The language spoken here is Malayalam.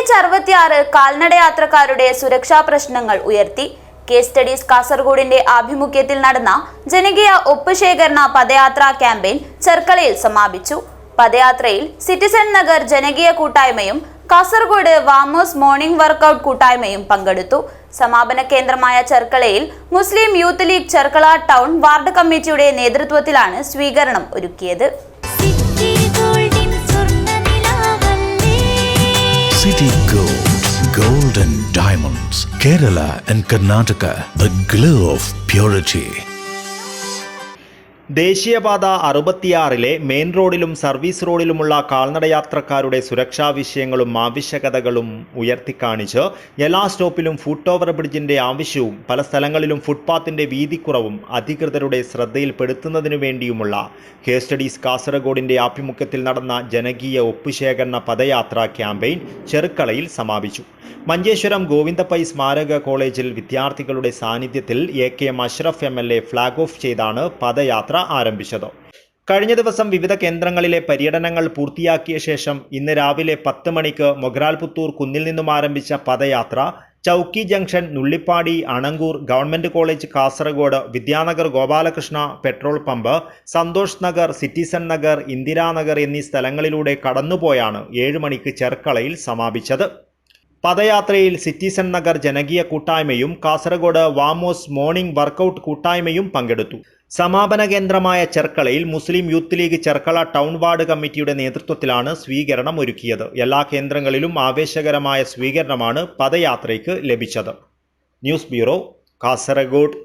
എച്ച് അറുപത്തിയാറ് കാൽനട യാത്രക്കാരുടെ സുരക്ഷാ പ്രശ്നങ്ങൾ ഉയർത്തി. കേസ് സ്റ്റഡീസ് കാസർഗോഡിന്റെ ആഭിമുഖ്യത്തിൽ നടന്ന ജനകീയ ഒപ്പ് ശേഖരണ പദയാത്രാ ക്യാമ്പയിൻ ചെർക്കളയിൽ സമാപിച്ചു. പദയാത്രയിൽ സിറ്റിസൺ നഗർ ജനകീയ കൂട്ടായ്മയും കാസർഗോഡ് വാമോസ് മോർണിംഗ് വർക്കൗട്ട് കൂട്ടായ്മയും പങ്കെടുത്തു. സമാപന കേന്ദ്രമായ ചെർക്കളയിൽ മുസ്ലിം youth league Cherkala town ward കമ്മിറ്റിയുടെ നേതൃത്വത്തിലാണ് സ്വീകരണം ഒരുക്കിയത്. Gold, and Diamonds, Kerala and Karnataka, the glow of purity. ദേശീയപാത അറുപത്തിയാറിലെ മെയിൻ റോഡിലും സർവീസ് റോഡിലുമുള്ള കാൽനടയാത്രക്കാരുടെ സുരക്ഷാ വിഷയങ്ങളും ആവശ്യകതകളും ഉയർത്തിക്കാണിച്ച് എല്ലാ സ്റ്റോപ്പിലും ഫുട് ഓവർ ബ്രിഡ്ജിന്റെ ആവശ്യവും പല സ്ഥലങ്ങളിലും ഫുട്പാത്തിന്റെ വീതിക്കുറവും അധികൃതരുടെ ശ്രദ്ധയിൽപ്പെടുത്തുന്നതിനു വേണ്ടിയുമുള്ള. കേസ് സ്റ്റഡീസ് കാസർഗോഡിന്റെ ആഭിമുഖ്യത്തിൽ നടന്ന ജനകീയ ഒപ്പുശേഖരണ പദയാത്രാ ക്യാമ്പയിൻ ചെറുക്കളയിൽ സമാപിച്ചു. മഞ്ചേശ്വരം ഗോവിന്ദപ്പൈ സ്മാരക കോളേജിൽ വിദ്യാർത്ഥികളുടെ സാന്നിധ്യത്തിൽ A K Ashraf M L A flag off ചെയ്താണ് പദയാത്ര ആരംഭിച്ചത്. കഴിഞ്ഞ ദിവസം വിവിധ കേന്ദ്രങ്ങളിലെ പര്യടനങ്ങൾ പൂർത്തിയാക്കിയ ശേഷം ഇന്ന് രാവിലെ പത്ത് മണിക്ക് മൊഗ്രാൽപുത്തൂർ കുന്നിൽ നിന്നും ആരംഭിച്ച പദയാത്ര Chowki junction Nullippady Anangoor government college Kasaragod Vidyanagar Gopalakrishna petrol pump Santhosh Nagar citizen Nagar Indiranagar എന്നീ സ്ഥലങ്ങളിലൂടെ കടന്നുപോയാണ് ഏഴ് മണിക്ക് ചെർക്കളയിൽ സമാപിച്ചത്. പദയാത്രയിൽ സിറ്റിസൺ നഗർ ജനകീയ കൂട്ടായ്മയും കാസർഗോഡ് വാമോസ് മോർണിംഗ് വർക്കൗട്ട് കൂട്ടായ്മയും പങ്കെടുത്തു. സമാപന കേന്ദ്രമായ ചെർക്കളയിൽ മുസ്ലിം youth league Cherkala town ward കമ്മിറ്റിയുടെ നേതൃത്വത്തിലാണ് സ്വീകരണം ഒരുക്കിയത്. എല്ലാ കേന്ദ്രങ്ങളിലും ആവേശകരമായ സ്വീകരണമാണ് പദയാത്രയ്ക്ക് ലഭിച്ചത്. News bureau Kasaragod.